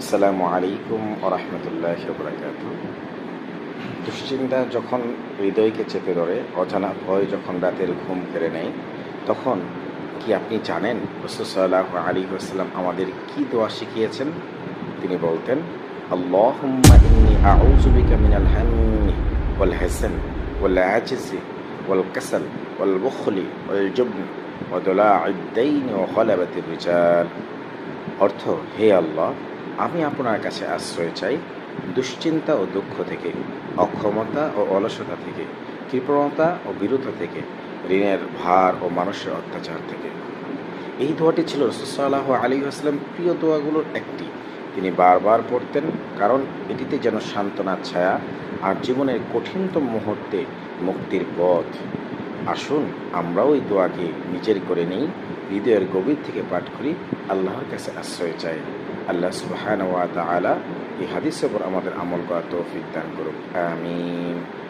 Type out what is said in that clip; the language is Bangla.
আসসালামু আলাইকুম ওরহমতুল্লাহ বরাকাত দুশ্চিন্তা যখন হৃদয়কে চেপে ধরে, অজানা ভয় যখন রাতের ঘুম কেড়ে নেয়, তখন কি আপনি জানেন রসুসাল্লাহ আলী আসসালাম আমাদের কি দোয়া শিখিয়েছেন? তিনি বলতেন মিনাল ওয়াল হাসান ওয়াল আজিজি ওয়াল কাসাল ওয়াল ওয়াল জুবন ওয়া রিজাল অর্থ, হে আল্লাহ আমি আপনার কাছে আশ্রয় চাই দুশ্চিন্তা ও দুঃখ থেকে, অক্ষমতা ও অলসতা থেকে, কৃপণতা ও বিরতা থেকে, ঋণের ভার ও মানুষের অত্যাচার থেকে। এই দোয়াটি ছিল রসুসাল্লাহ আলী আসলাম প্রিয় দোয়াগুলোর একটি। তিনি বারবার পড়তেন, কারণ এটিতে যেন সান্ত্বনার ছায়া আর জীবনের কঠিনতম মুহূর্তে মুক্তির পথ। আসুন, আমরাও এই দোয়াকে নিজের করে নিই, হৃদয়ের গভীর থেকে পাঠ করি, আল্লাহর কাছে আশ্রয় চাই। আল্লাহ সুবাহান ওয়া তালা এই হাদিসের উপর আমাদের আমল করা তৌফিক দান করুক। আমিন।